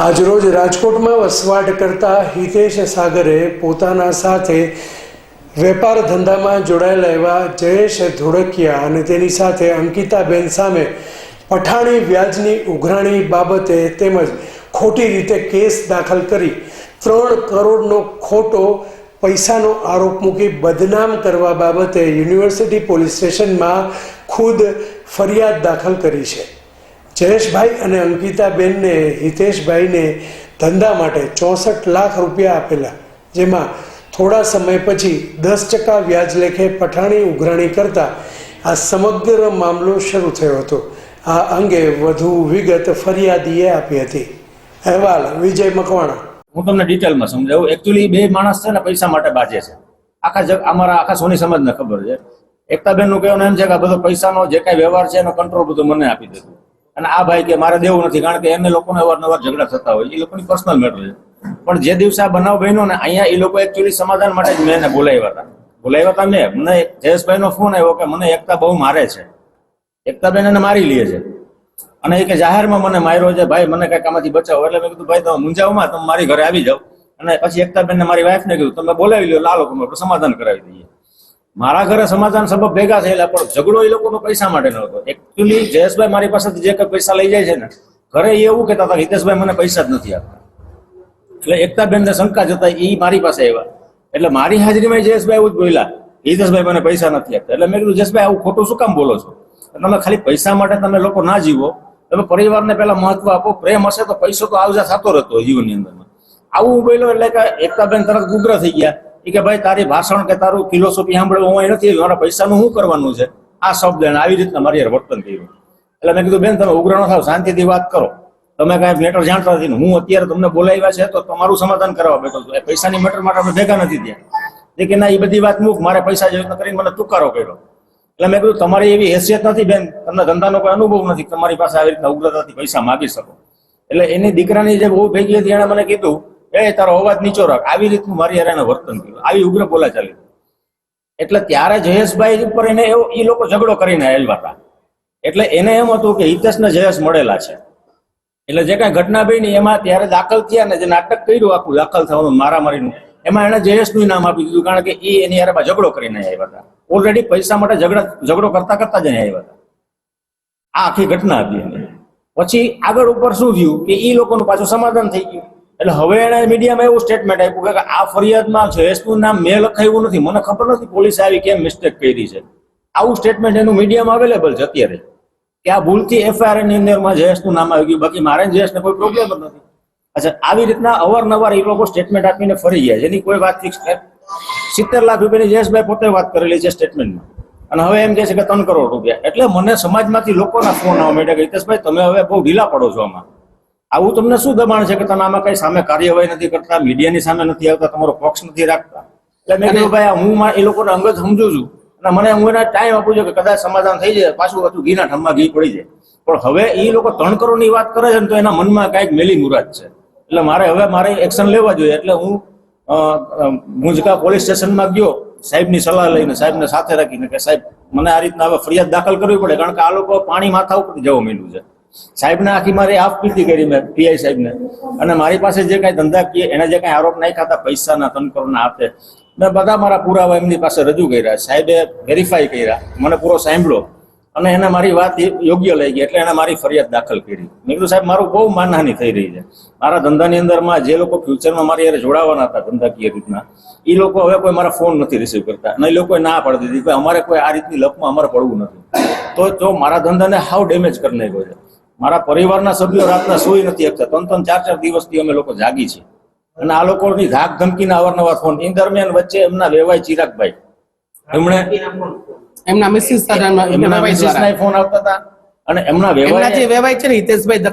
આજરોજ રાજકોટમાં વસવાટ કરતા હિતેશ સાગરે પોતાના સાથે વેપાર ધંધામાં જોડાયેલા એવા જયેશ ધોળકિયા અને તેની સાથે અંકિતાબેન સામે પઠાણી વ્યાજની ઉઘરાણી બાબતે તેમજ ખોટી રીતે કેસ દાખલ કરી ત્રણ કરોડનો ખોટો પૈસાનો આરોપ મૂકી બદનામ કરવા બાબતે યુનિવર્સિટી પોલીસ સ્ટેશનમાં ખુદ ફરિયાદ દાખલ કરી છે. જયેશભાઈ અને અંકિતાબેનને, હિતેશભાઈને ધંધા માટે ચોસઠ લાખ રૂપિયા આપેલા, જેમાં થોડા સમય પછી દસ ટકા વ્યાજ લેખે પઠાણી ઉઘરાણી કરતા આ સમગ્ર મામલો શરૂ થયો હતો. આ અંગે વધુ વિગત ફરિયાદીએ આપી હતી. અહેવાલ, વિજય મકવાણા. હું તમને ડિટેલમાં સમજાવું. એકચ્યુઅલી બે માણસ છે ને પૈસા માટે બાજે છે. આખા જગ, અમારા આખા સોની સમાજને ખબર છે. એકતાબેનનું કહેવાનું એમ છે કે આ બધો પૈસાનો જે કાંઈ વ્યવહાર છે એનો કંટ્રોલ બધો મને આપી દીધું અને આ ભાઈ કે મારે દેવું નથી, કારણ કે એમને લોકોને અવારનવાર ઝઘડા થતા હોય, એ લોકોની પર્સનલ મેટર છે. પણ જે દિવસે આ બનાવ બન્યો ને, અહીંયા એ લોકો એકચ્યુઅલી સમાધાન માટે જ મેં એને બોલાવ્યા હતા. બોલાવ્યા હતા મેં. મને જયેશભાઈનો ફોન આવ્યો કે મને એકતા બહુ મારે છે. એકતાબેન એને મારી લે છે. અને એ કે જાહેરમાં મને માર્યો છે, ભાઈ, મને કંઈક આમાંથી બચાવો. એટલે મેં કીધું, ભાઈ, તમે મુંજાવમાં તમે મારી ઘરે આવી જાઓ. અને પછી એકતાબેનને મારી વાઈફને કીધું, તમે બોલાવી લો લાલો આપણે સમાધાન કરાવી દઈએ. મારા ઘરે સમાધાન સભા ભેગા થયેલા, પણ ઝઘડો એ લોકોનો પૈસા માટે નહોતો એકચ્યુઅલી જયેશભાઈ મારી પાસેથી જે કંઈ પૈસા લઈ જાય છે ને, ઘરે એ એવું કહેતા હતા, હિતેશભાઈ મને પૈસા જ નથી આપતા. એટલે એકતાબેનને શંકા જતા એ મારી પાસે આવ્યા. એટલે મારી હાજરીમાં જયેશભાઈ એવું જ બોલ્યા, હિતેશભાઈ મને પૈસા નથી આપતા. એટલે મેં કીધું, જયેશભાઈ, આવું ખોટું શું કામ બોલો છો? તમે ખાલી પૈસા માટે તમે લોકો ના જીવો. તમે પરિવારને પહેલા મહત્વ આપો, પ્રેમ હશે તો પૈસો તો આવજા થતો રહેતો જીવનની અંદર આવું બોલ્યો એટલે કે એકતાબેન તરત ગુગ્ર થઈ ગયા. એ કે ભાઈ તારી ભાષણ કે તારું ફિલોસોફી સાંભળવું હું અહીં નથી મારા પૈસાનું શું કરવાનું છે? આ શબ્દ અને આવી રીતના મારી વર્તન થયું. એટલે મેં કીધું, બેન, તમે ઉગ્ર ન થાવ, શાંતિથી વાત કરો. તમે કાંઈ મેટર જાણતા નથી હું અત્યારે તમને બોલાવ્યા છે તો તમારું સમાધાન કરવા બેઠો છું. પૈસાની મેટર માટે આપણે ભેગા નથી ત્યાં કે ના, એ બધી વાત મૂક, મારે પૈસા જેવી કરીને મને તુકારો કર્યો એટલે મેં કીધું, તમારી એવી હેસિયત નથી, બેન. તમને ધંધાનો કોઈ અનુભવ નથી તમારી પાસે આવી રીતના ઉગ્રતાથી પૈસા માગી શકો. એટલે એની દીકરાની જે બહુ ભેગી હતી, એણે મને કીધું એ, તારો અવાજ નીચો રાખ. આવી રીતનું મારી હારે વર્તન કર્યું આવી ઉગ્ર બોલા ચાલી એટલે ત્યારે જયેશભાઈ ઉપર એને એવો એ લોકો ઝઘડો કરીને આવેલા હતા. એટલે એને એમ હતું કે હિતેશને જયેશ મળેલા છે. એટલે જે કાંઈ ઘટના બની એમાં ત્યારે દાખલ થયા ને જે નાટક કર્યું આખું દાખલ થવાનું મારામારીનું, એમાં એણે જયેશનું નામ આપી દીધું કારણ કે એ એની યાર ઝઘડો કરીને આવ્યા હતા. ઓલરેડી પૈસા માટે ઝઘડા ઝઘડો કરતા કરતા જ આવ્યા હતા. આ આખી ઘટના હતી પછી આગળ ઉપર શું થયું કે એ લોકોનું પાછું સમાધાન થઈ ગયું. એટલે હવે એને મીડિયામાં એવું સ્ટેટમેન્ટ આપ્યું કે આ ફરિયાદમાં જયેશનું નામ મેં લખાયું નથી. મને ખબર નથી પોલીસ આવી કેમ મિસ્ટેક કરી છે. આવું સ્ટેટમેન્ટ એનું મીડિયામાં અવેલેબલ છે અત્યારે. કે આ ભૂલથી એફઆઈઆરની અંદરમાં જયેશનું નામ આવી ગયું, બાકી મારે જયેશને કોઈ પ્રોબ્લેમ જ નથી. અચ્છા, આવી રીતના અવારનવાર એ લોકો સ્ટેટમેન્ટ આપીને ફરી ગયા જેની કોઈ વાત ફિક્સ સિત્તેર લાખ રૂપિયાની જયેશભાઈ પોતે વાત કરેલી છે સ્ટેટમેન્ટમાં અને હવે એમ કહે છે કે ત્રણ કરોડ રૂપિયા. એટલે મને સમાજમાંથી લોકોના ફોન આવવા માંડ્યા કે હિતેશભાઈ, તમે હવે બહુ ઢીલા પડો છો આમાં. આવું તમને શું દબાણ છે કે તમે આમાં કઈ સામે કાર્યવાહી નથી કરતા, મીડિયાની સામે નથી આવતા, તમારો પક્ષ નથી રાખતા? એટલે મેં કીધું, ભાઈ હું એ લોકોને અંગત સમજુ છું. અને મને હું એના ટાઈમ આપું છું કે કદાચ સમાધાન થઈ જાય, પાછું પાછું ઘીના ઠમમાં ઘી પડી જાય. પણ હવે એ લોકો ત્રણ કરોડની વાત કરે છે ને તો એના મનમાં કાંઈક મેલી મુરાદ છે. એટલે મારે હવે મારે એક્શન લેવા જોઈએ. એટલે હું મુંજકા પોલીસ સ્ટેશનમાં ગયો, સાહેબની સલાહ લઈને, સાહેબને સાથે રાખીને કે સાહેબ, મને આ રીતના હવે ફરિયાદ દાખલ કરવી પડે, કારણ કે આ લોકો પાણી માથા ઉપર જવા માંડ્યું છે. સાહેબને આખી મારી આફ પીતી કરી મેં, પીઆઈ સાહેબને. અને મારી પાસે જે કાંઈ ધંધાકીય એને જે કાંઈ આરોપ નહીં ખાતા પૈસાના તનકરોના આપે મેં બધા મારા પુરાવા એમની પાસે રજૂ કર્યા. સાહેબે વેરીફાઈ કર્યા. મને પૂરો સાંભળ્યો અને એને મારી વાત યોગ્ય લઈ ગઈ, એટલે એને મારી ફરિયાદ દાખલ કરી. મેં કીધું, સાહેબ, મારું બહુ માનહાની થઈ રહી છે. મારા ધંધાની અંદરમાં જે લોકો ફ્યુચરમાં મારી હારે જોડાવાના હતા ધંધાકીય રીતના એ લોકો હવે કોઈ મારા ફોન નથી રિસીવ કરતા. અને એ લોકોએ ના પાડી દીધી. અમારે કોઈ આ રીતની લપમાં અમારે પડવું નથી. તો જો મારા ધંધાને હાવ ડેમેજ કરી નાખ્યો છે. મારા પરિવારના સભ્યો રાતના સુઈ નથી શકતા. ત્રણ ત્રણ ચાર ચાર દિવસથી અમે લોકો જાગી છીએ. અને આ લોકોની ધાક ધમકીના અવારનવાર ફોન એ દરમિયાન વચ્ચે એમના વેવાય ચિરાગભાઈ. એમણે એમના મિસિસ એમના મિસિસ ફોન આવતા હતા. અને એમના વેવાય જે વેવાય છે ને હિતેશભાઈ